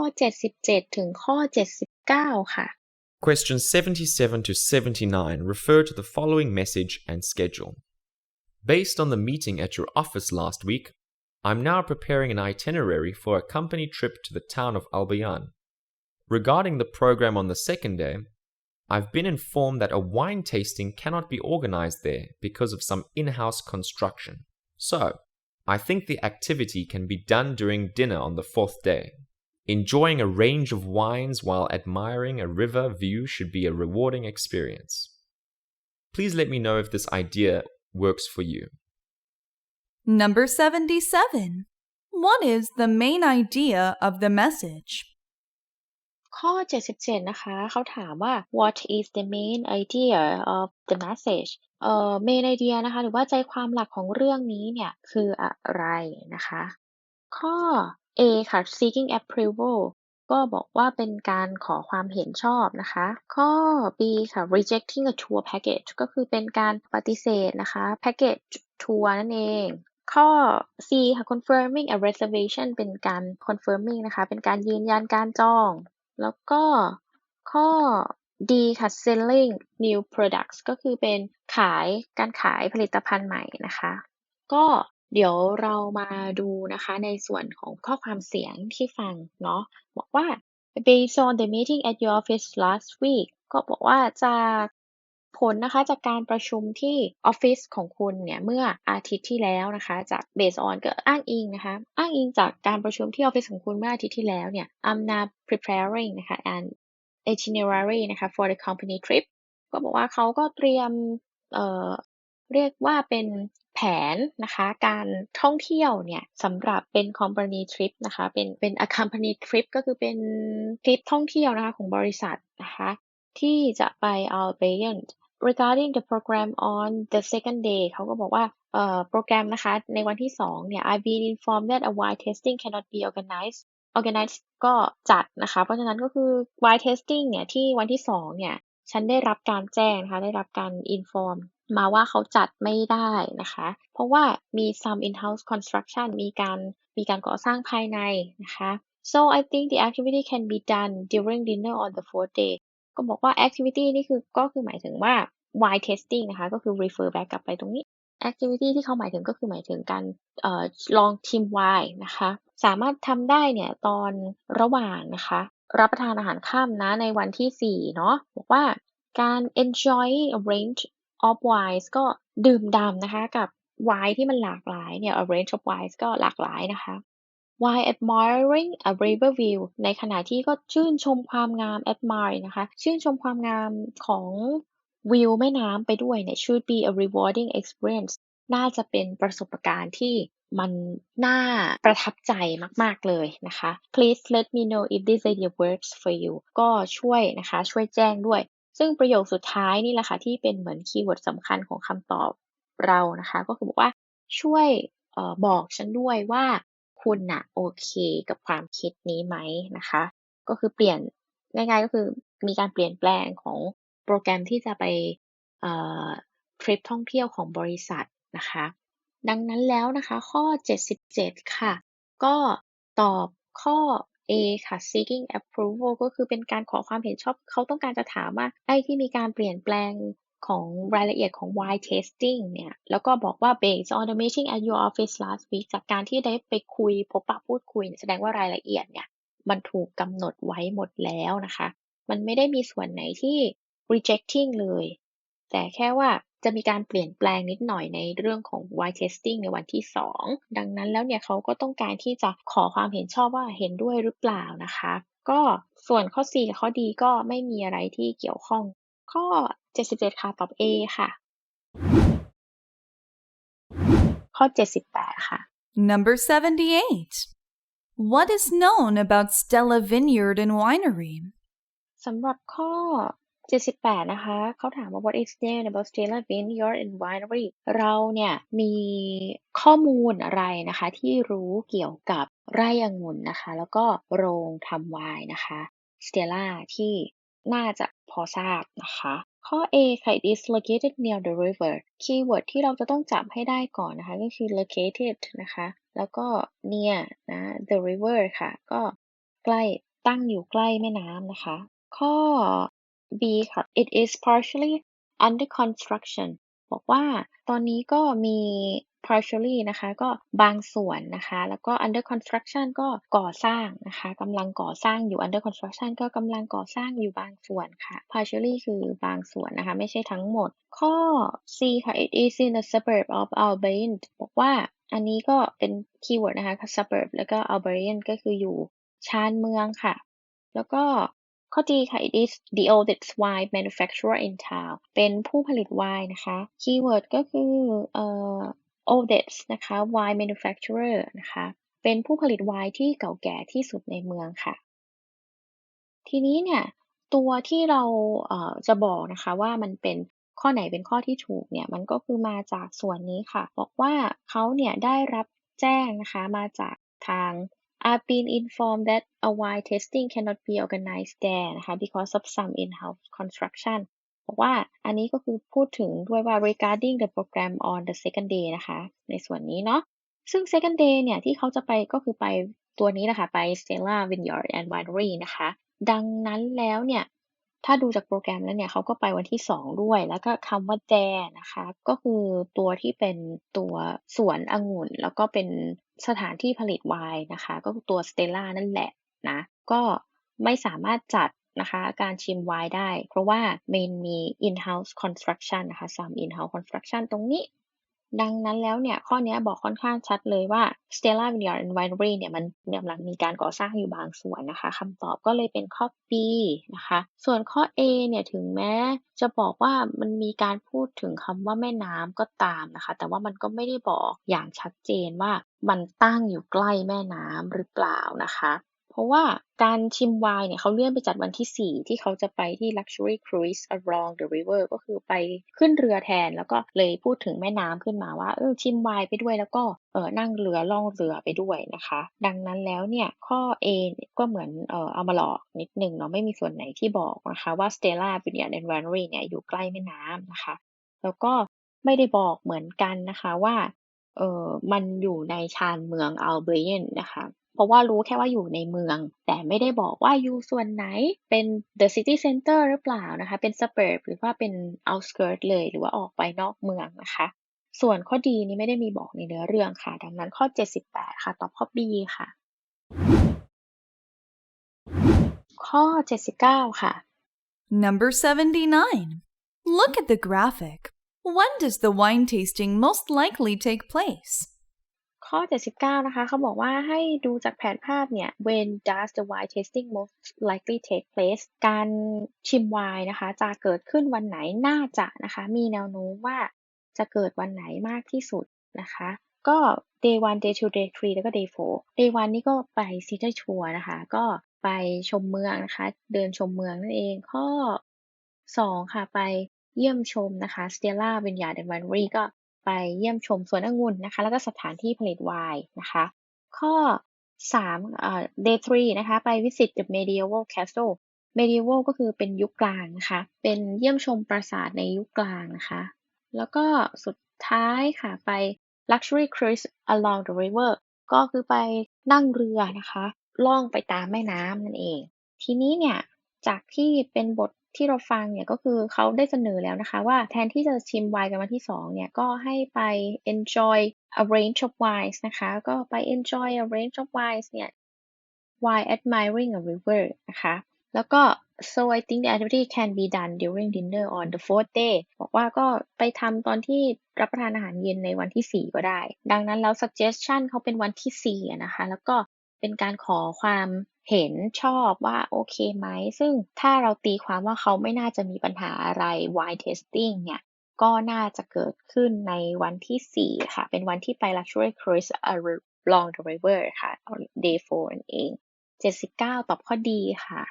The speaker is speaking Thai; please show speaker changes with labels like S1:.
S1: 77 ถึงข้อ 79 ค่ะ
S2: Questions 77 to 79 refer to the following message and schedule. Based on the meeting at your office last week, I'm now preparing an itinerary for a company trip to the town of Albayan. Regarding the program on the second day, I've been informed that a wine tasting cannot be organized there because of some in house construction. So, I think the activity can be done during dinner on the fourth day. Enjoying a range of wines while admiring a river view should be a rewarding experience. Please let me know if this idea works for you.
S3: Number 77. What is the main idea of the message?
S1: ข้อ 77 นะคะ เขาถามว่า what is the main idea of the message เอ่อ main idea นะคะ หรือว่าใจความหลักของเรื่องนี้เนี่ย คืออะไรนะคะ ข้อ A ค่ะ seeking approval ก็บอกว่าเป็นการขอความเห็นชอบนะคะ ข้อ B ค่ะ rejecting a tour package ก็คือเป็นการปฏิเสธนะคะ package ทัวร์นั่นเองข้อ C ค่ะ confirming a reservation เป็นการ confirming นะคะ เป็นการยืนยันการจอง แล้วก็ข้อ D ค่ะ selling new products ก็คือเป็นขายการขายผลิตภัณฑ์ใหม่นะคะ ก็ เดี๋ยวเรามาดูนะคะในส่วนของข้อความเสียงที่ฟังเนาะบอกว่า based on the meeting at your office last week ก็บอกว่าจากผลนะคะจากการประชุมที่ออฟฟิศของคุณเนี่ยเมื่ออาทิตย์ที่แล้วนะคะจาก based on ก็อ้างอิงนะคะอ้างอิงจากการประชุมที่ออฟฟิศของคุณเมื่ออาทิตย์ที่แล้วเนี่ย I'm now preparing นะคะ an itinerary นะคะ for the company trip ก็บอกว่าเขาก็เตรียมเอ่อเรียกว่าเป็น ผนนะคะการท่องเที่ยวเนี่ยสำหรับเป็น company trip นะคะเป็นเป็น a company trip ก็คือเป็นทริปท่องเที่ยวนะคะของบริษัทนะคะที่จะไป Albania regarding the program on the second day เขาก็บอกว่าเอ่อโปรแกรมนะคะ ในวันที่สองเนี่ย I've been informed that a wine tasting cannot be organizedorganized ก็จัดนะคะ เพราะฉะนั้นก็คือ wine tasting เนี่ยที่วันที่สองเนี่ย ฉันได้รับการแจ้งนะคะ ได้รับการ inform มาว่าเขาจัดไม่ได้นะคะ เพราะว่ามี some in-house construction มีการมีการก่อสร้างภายในนะคะ so I think the activity can be done during dinner on the fourth day ก็บอกว่า activity นี่คือก็คือหมายถึงว่า wine tasting นะคะ ก็คือ refer back กลับไปตรงนี้ activity ที่เขาหมายถึงก็คือหมายถึงการออลองชิมไวน์นะคะ สามารถทำได้เนี่ยตอนระหว่างนะคะ รับประทานอาหารค่ำนะในวันที่ 4 เนาะบอกว่าการ enjoy a range of wines ก็ดื่มด่ำนะคะกับไวน์ที่มันหลากหลายเนี่ย a range of wines ก็หลากหลายนะคะ while admiring a river view ในขณะที่ก็ชื่นชมความงาม admire นะคะ ชื่นชมความงามของวิวแม่น้ำไปด้วยเนี่ย should be a rewarding experience น่าจะเป็นประสบการณ์ที่มันน่าประทับใจมาก ๆ เลยนะคะ please let me know if this idea works for you ก็ช่วยนะคะ ช่วยแจ้งด้วย ซึ่งประโยคสุดท้ายนี่แหละค่ะที่เป็นเหมือนคีย์เวิร์ดสำคัญของคำตอบเรานะคะ ก็คือบอกว่าช่วยออบอกฉันด้วยว่าคุณน่ะโอเคกับความคิดนี้ไหมนะคะ ก็คือเปลี่ยนง่ายๆก็คือมีการเปลี่ยนแปลงของโปรแกรมที่จะไปทริปท่องเที่ยวของบริษัทนะคะ ดังนั้นแล้วนะคะ ข้อ 77 ค่ะ ก็ตอบข้อ A ค่ะ seeking approval ก็คือเป็นการขอความเห็นชอบ เขาต้องการจะถามว่า ไอ้ที่มีการเปลี่ยนแปลงของรายละเอียดของ wine tasting เนี่ย แล้วก็บอกว่า based on the meeting at your office last week จากการที่ได้ไปคุยพบปะพูดคุย แสดงว่ารายละเอียดเนี่ย มันถูกกำหนดไว้หมดแล้วนะคะ มันไม่ได้มีส่วนไหนที่ rejecting เลย แต่แค่ว่า จะมีการเปลี่ยนแปลงนิดหน่อยในเรื่องของ wine tasting ในวันที่ 2 ดังนั้นแล้วเนี่ยเขาก็ต้องการที่จะขอความเห็นชอบว่าเห็นด้วยหรือเปล่านะคะ ก็ส่วนข้อ C กับข้อ D ก็ไม่มีอะไรที่เกี่ยวข้อง ข้อ 77 ค่ะตอบ A ค่ะ ข้อ 78 ค่ะ
S3: Number 78. What is known about Stella Vineyard and Winery?
S1: สำหรับข้อ 78นะคะ เขาถามว่า what is known about Stella Vineyard and Winery เราเนี่ยมีข้อมูลอะไรนะคะ ที่รู้เกี่ยวกับไร่องุ่นนะคะ แล้วก็โรงทำไวน์นะคะ Stella ที่น่าจะพอทราบนะคะข้อ A ค่ะ it is located near the river คีย์เวิร์ดที่เราจะต้องจำให้ได้ก่อนนะคะก็คือ located นะคะ แล้วก็ near นะ the river ค่ะ ก็ใกล้ตั้งอยู่ใกล้แม่น้ำนะคะ ข้อ B ค่ะ it is partially under construction บอกว่าตอนนี้ก็มี partially นะคะ ก็บางส่วนนะคะ แล้วก็ under construction ก็ก่อสร้างนะคะกำลังก่อสร้างอยู่ under construction ก็กำลังก่อสร้างอยู่บางส่วนค่ะ partially คือบางส่วนนะคะ ไม่ใช่ทั้งหมด ข้อ C ค่ะ it is in the suburb of Albion บอกว่าอันนี้ก็เป็นคีย์เวิร์ดนะคะ suburb แล้วก็ Albion ก็คืออยู่ชานเมืองค่ะ แล้วก็ ข้อ D ค่ะ it is the oldest wine manufacturer in town เป็นผู้ผลิตไวน์นะคะ คีย์เวิร์ดก็คือเอ่อ oldest นะคะ wine manufacturer นะคะ เป็นผู้ผลิตไวน์ที่เก่าแก่ที่สุดในเมืองค่ะ ทีนี้เนี่ยตัวที่เราเอ่อจะบอกนะคะว่ามันเป็นข้อไหนเป็นข้อที่ถูกเนี่ยมันก็คือมาจากส่วนนี้ค่ะ บอกว่าเขาเนี่ยได้รับแจ้งนะคะมาจากทาง I've been informed that a wide testing cannot be organized there นะคะ because of some in-house construction บอกว่าอันนี้ก็คือพูดถึงด้วยว่า regarding the program on the second day นะคะ ในส่วนนี้เนาะ ซึ่ง second day เนี่ย ที่เขาจะไปก็คือไปตัวนี้แหละค่ะไป Stella Vineyard and Winery นะคะ ดังนั้นแล้วเนี่ย ถ้าดูจากโปรแกรมแล้วเนี่ยเขาก็ไปวันที่ 2 ด้วย แล้วก็คำว่า there นะคะ ก็คือตัวที่เป็นตัวสวนองุ่น แล้วก็เป็นสถานที่ผลิตไวน์นะคะ ก็คือตัว Stella นั่นแหละนะ ก็ไม่สามารถจัดนะคะการชิมไวน์ได้ เพราะว่าเมนมี in-house construction นะคะ some in-house construction ตรงนี้ ดังนั้นแล้วเนี่ย ข้อนี้บอกค่อนข้างชัดเลยว่า Stella Vineyard and Winery เนี่ยมันกำลังมีการก่อสร้างอยู่บางส่วนนะคะคำตอบก็เลยเป็นข้อ B นะคะ ส่วนข้อ A เนี่ยถึงแม้จะบอกว่ามันมีการพูดถึงคำว่าแม่น้ำก็ตามนะคะ แต่ว่ามันก็ไม่ได้บอกอย่างชัดเจนว่ามันตั้งอยู่ใกล้แม่น้ำหรือเปล่านะคะ เพราะว่าการชิมไวน์เนี่ยเขาเลื่อนไปจัดวันที่ 4 ที่เขาจะไปที่ luxury cruise along the river ก็คือไปขึ้นเรือแทน แล้วก็เลยพูดถึงแม่น้ำขึ้นมาว่าเออชิมไวน์ไปด้วยแล้วก็เออนั่งเรือล่องเรือไปด้วยนะคะ ดังนั้นแล้วเนี่ยข้อ A เนี่ยก็เหมือนเออเอามาหลอกนิดนึงเนาะไม่มีส่วนไหนที่บอกนะคะว่า Stella Vineyard and Winery เนี่ยอยู่ใกล้แม่น้ำนะคะ แล้วก็ไม่ได้บอกเหมือนกันนะคะว่า เออมันอยู่ในชานเมืองอัลเบรียนนะคะ เพราะว่ารู้แค่ว่าอยู่ในเมือง แต่ไม่ได้บอกว่าอยู่ส่วนไหนเป็น the city center หรือเปล่านะคะ เป็น suburb หรือว่าเป็น outskirt เลยหรือว่าออกไปนอกเมืองนะคะ ส่วนข้อดีนี้ไม่ได้มีบอกในเนื้อเรื่องค่ะ ดังนั้นข้อ 78 ค่ะตอบข้อ B ค่ะ ข้อ 79 ค่ะ
S3: Number 79. Look at the graphic. When does the wine tasting most likely take place?
S1: ข้อ 79 นะคะ เขาบอกว่าให้ดูจากแผนภาพเนี่ย when does the wine tasting most likely take place การชิมไวน์นะคะ จะเกิดขึ้นวันไหน น่าจะนะคะ มีแนวโน้มว่าจะเกิดวันไหนมากที่สุดนะคะ ก็ day 1 day 2 day 3แล้วก็ day 4 day 1นี่ก็ไป city tour นะคะ ก็ไปชมเมืองนะคะ เดินชมเมืองนั่นเอง ข้อ 2 ค่ะ ไป เยี่ยมชมนะคะ Stella Vineyard and Winery ก็ไปเยี่ยมชมสวนองุ่นนะคะ แล้วก็สถานที่ผลิตไวน์นะคะ ข้อ3เอ่อ day 3นะคะ ไป visit the medieval castle medieval ก็คือเป็นยุคกลางนะคะ เป็นเยี่ยมชมปราสาทในยุคกลางนะคะ แล้วก็สุดท้ายค่ะไป luxury cruise along the river ก็คือไปนั่งเรือนะคะ ล่องไปตามแม่น้ำนั่นเอง ทีนี้เนี่ย จากที่เป็นบท ที่เราฟังเนี่ยก็คือเขาได้เสนอแล้วนะคะ ว่าแทนที่จะชิมไวน์กันวันที่ 2 เนี่ย ก็ให้ไป enjoy a range of wines นะคะ ก็ไป enjoy a range of wines เนี่ย while admiring a river นะคะ แล้วก็ so I think the activity can be done during dinner on the fourth day บอกว่าก็ไปทำตอนที่รับประทานอาหารเย็นในวันที่ 4 ก็ได้ ดังนั้นแล้ว suggestion เขาเป็นวันที่4นะคะ แล้วก็ เป็นการขอความเห็นชอบว่าโอเคไหม ซึ่งถ้าเราตีความว่าเขาไม่น่าจะมีปัญหาอะไร wine tasting เนี่ยก็น่าจะเกิดขึ้นในวันที่ 4 ค่ะ เป็นวันที่ไป luxury cruise along the river ค่ะ day 4นั่นเอง 79 ตอบข้อดีค่ะ